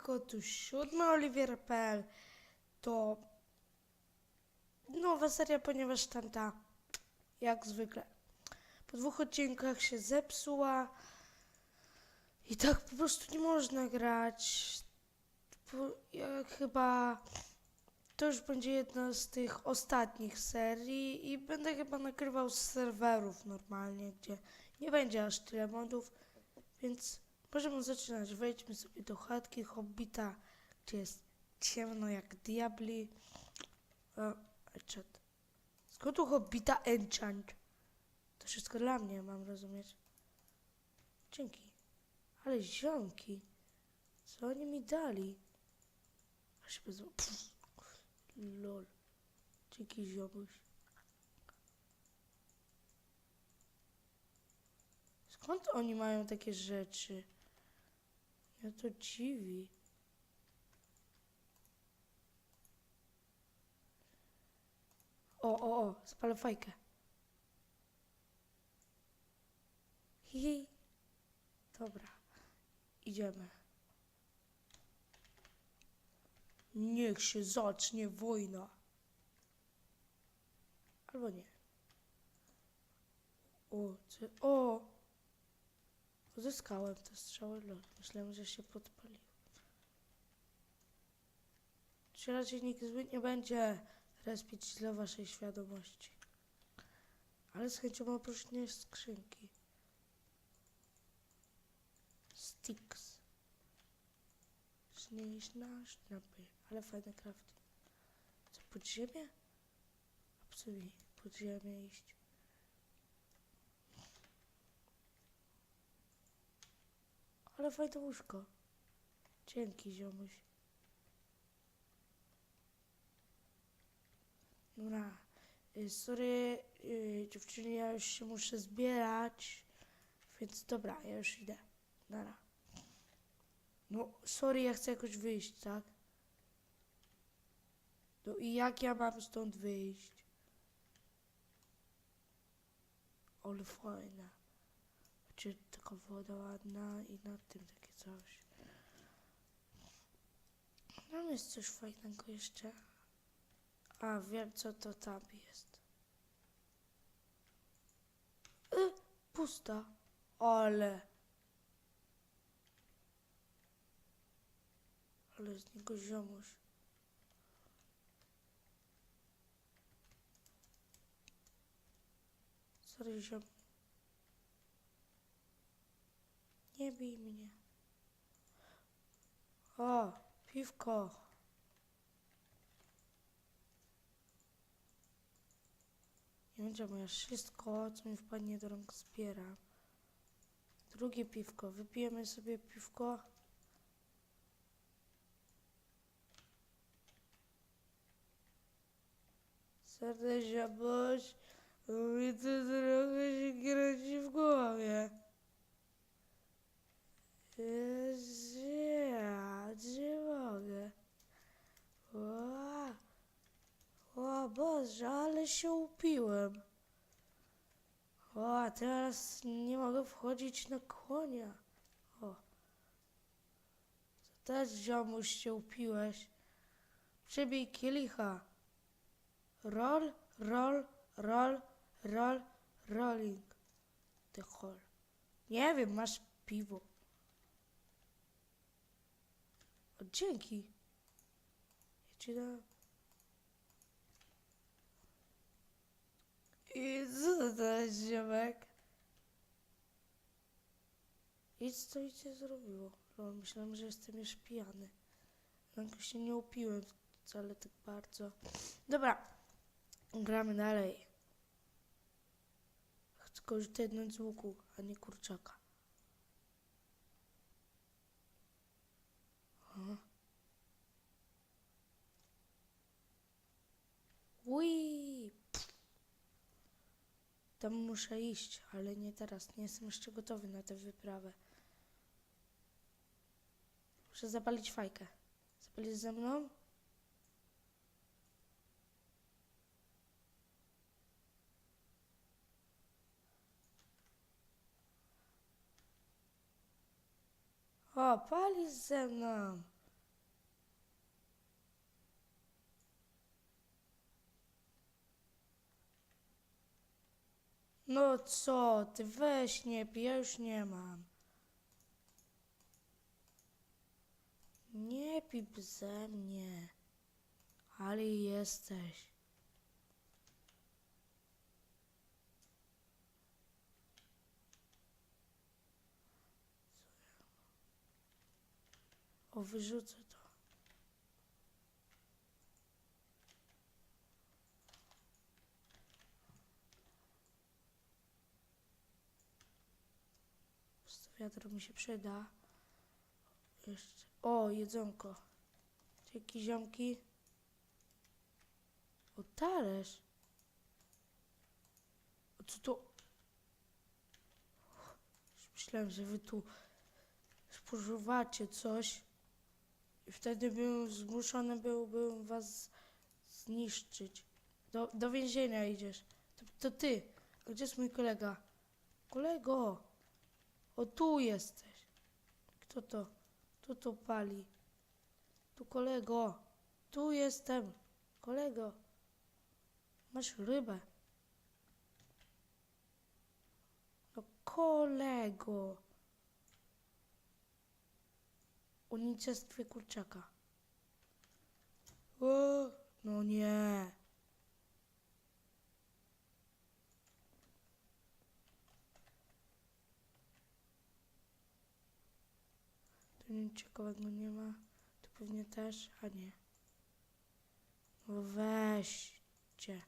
siemanko, tu siódmy Oliwier.pl To nowa seria, ponieważ tamta, jak zwykle, po dwóch odcinkach się zepsuła i tak po prostu nie można grać. Ja chyba to już będzie jedna z tych ostatnich serii i będę chyba nagrywał z serwerów normalnie, gdzie nie będzie aż tyle modów, więc możemy zaczynać. Wejdźmy sobie do chatki Hobbita, gdzie jest ciemno jak diabli. O, enchant. Skąd u Hobbita enchant? To wszystko dla mnie, mam rozumieć. Dzięki. Ale ziomki, co oni mi dali? Aż bez... Lol. Dzięki ziomuś. Skąd oni mają takie rzeczy? Ja to dziwi. O, o, o, spalę fajkę. Hihi. Dobra, idziemy. Niech się zacznie wojna. Albo nie. O, co, o! Uzyskałem te strzały, lol. Myślałem, że się podpalił. Czy raczej nikt zły nie będzie respić dla waszej świadomości. Ale z chęcią opróżnię skrzynki. Sticks. Znieść na sztrapy. Ale fajny crafting. Co, pod ziemię? A po co mi pod ziemię iść? Ale fajne łóżko. Dzięki, ziomuś. Dobra. Y, Sorry, y, dziewczyny, ja już się muszę zbierać. Więc dobra, ja już idę. No, sorry, ja chcę jakoś wyjść, tak? No i jak ja mam stąd wyjść? Ale fajne. Czy taka woda ładna i na tym takie coś. Tam jest coś fajnego jeszcze. A, wiem co to tam jest. Y, pusta. Ale. Ale z niego ziomuś. Sorry, ziom. Nie bij mnie. O, piwko. Nie będzie moje wszystko, co mi wpadnie do rąk zbieram. Drugie piwko. Wypijemy sobie piwko. Serdecznie, boś. Mi to trochę się kręci w głowie. Nie mogę. Ła. O Boże, ale się upiłem. O, teraz nie mogę wchodzić na konia. O. To też ziomuś się upiłeś. Przybij kielicha. Roll, roll, roll, roll, rolling. Ty chol. Nie wiem, masz piwo. O, dzięki. Ci dam. I co to jest, ziomek? Co i cię zrobiło? Myślałem, że jestem już pijany. Jakoś się nie upiłem wcale tak bardzo. Dobra, gramy dalej. Chcę korzystać z łuku, a nie kurczaka. Ui! Tam muszę iść, ale nie teraz. Nie jestem jeszcze gotowy na tę wyprawę. Muszę zapalić fajkę. Zapalić ze mną? palisz ze mną. No co, ty weź nie pij, już nie mam. Nie pip ze mnie, ale jesteś. O, wyrzucę to. Wiadro mi się przyda. Jeszcze. O, jedzonko. Dzięki ziomki. O, talerz. O, co to? Myślałem, że wy tu spożywacie coś. I wtedy bym zmuszony byłbym was zniszczyć. Do, do więzienia idziesz. To, to ty. A gdzie jest mój kolega? Kolego! O, tu jesteś. Kto to? Kto to pali? Tu kolego. Tu jestem. Kolego. Masz rybę. No kolego. Unicestwie kurczaka. O, no nie. Tu nic ciekawego nie ma. Tu pewnie też, a nie. No weźcie.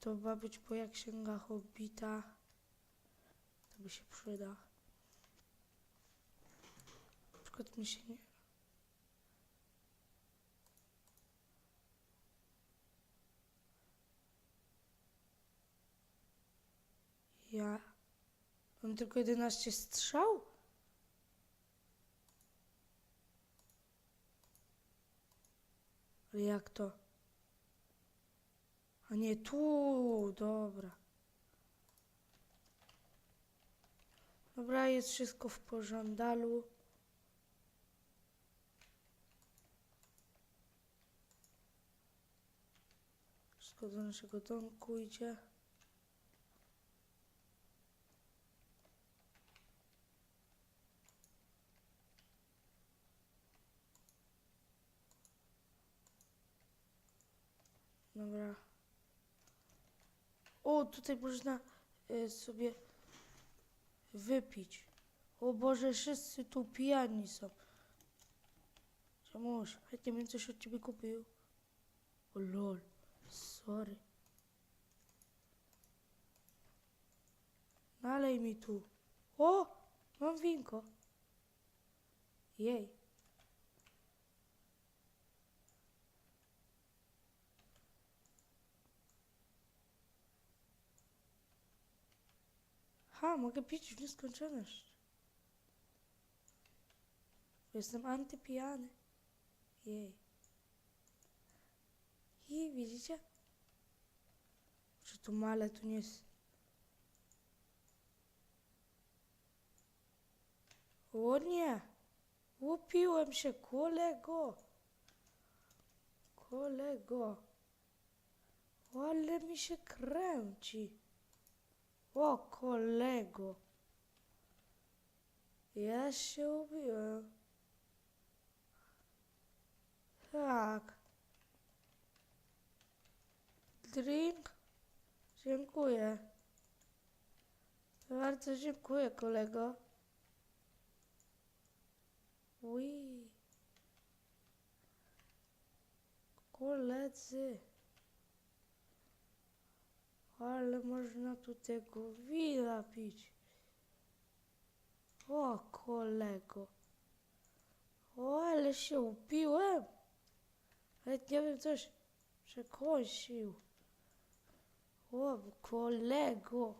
To ma być moja księga Hobbita. To by się przyda. Przykład mi się nie... Ja... Mam tylko 11 strzał? Ale jak to? A nie tu, dobra. Dobra, jest wszystko w pożądalu. Wszystko do naszego domku idzie. Dobra. O, tutaj można y, sobie wypić. O Boże, wszyscy tu pijani są. Czemuż? Chętnie bym coś od ciebie kupił. O lol, sorry. Nalej mi tu. O, mam winko. Jej. Ha, mogę pić w nieskończoność. Jestem antypijany. Jej. Widzicie? Że tu male tu nie jest. O nie! Upiłem się, kolego! Kolego! Ale mi się kręci. O, kolego. Ja się ubiłem. Tak. Drink? Dziękuję. Bardzo dziękuję, kolego. Ui. Koledzy. Ale można tu tego wina pić. O, kolego. O, ale się upiłem. Ale nie wiem, coś przekąsił. O, kolego.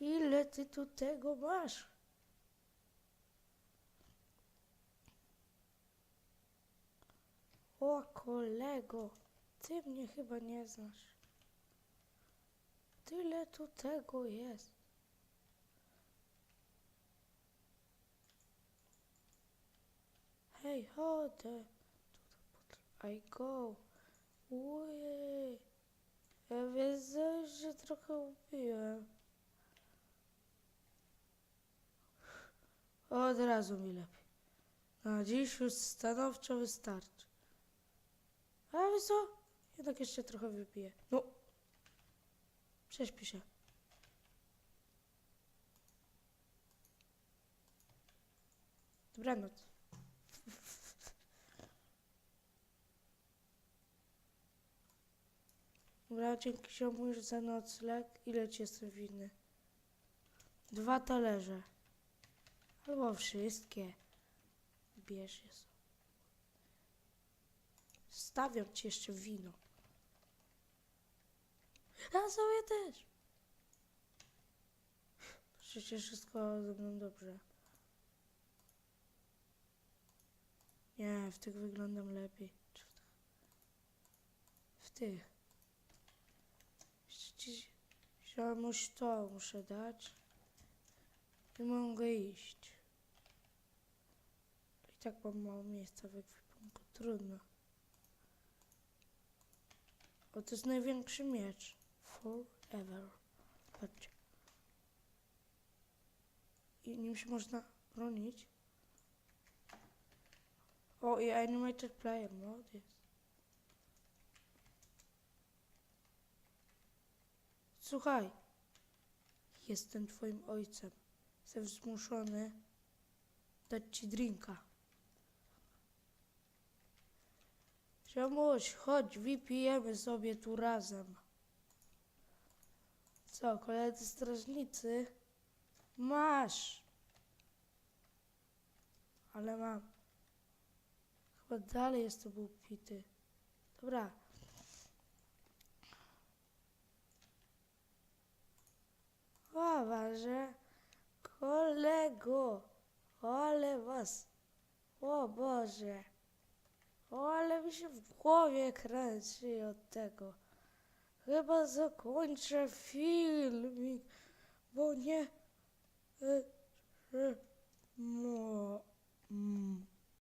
Ile ty tu tego masz? O, kolego. Ty mnie chyba nie znasz. Tyle tu tego jest. Hej, chodzę. I go. Ujej. Ja wiedzę, że trochę upiłem. Od razu mi lepiej. Na dziś już stanowczo wystarczy. Ale co? Jednak jeszcze trochę wypiję. No. Prześpi się. Dobranoc. Dobra, dzięki ziomu już za nocleg. Ile ci jestem winny? Dwa talerze. Albo wszystkie. Bierz je sobie. Stawiam ci jeszcze wino. Ja sobie też. Przecież wszystko ze mną dobrze. Nie, w tych wyglądam lepiej. W tych? W tych. Jeszcze ci ziomuś to muszę dać. I mogę iść. I tak mam mało miejsca w ekwipunku. Trudno. O, to jest największy miecz. Forever. Patrzcie. I nim się można bronić. O, i animated player mode jest. Słuchaj. Jestem twoim ojcem. Jestem zmuszony dać ci drinka. Czemuś, chodź, wypijemy sobie tu razem. Co, koledzy strażnicy? Masz. Ale mam. Chyba dalej jestem upity. Dobra. Poważnie. Kolego. Ale was. O Boże. Ale mi się w głowie kręci od tego. Chyba zakończę filmik, bo nie... E, e, mo, mm.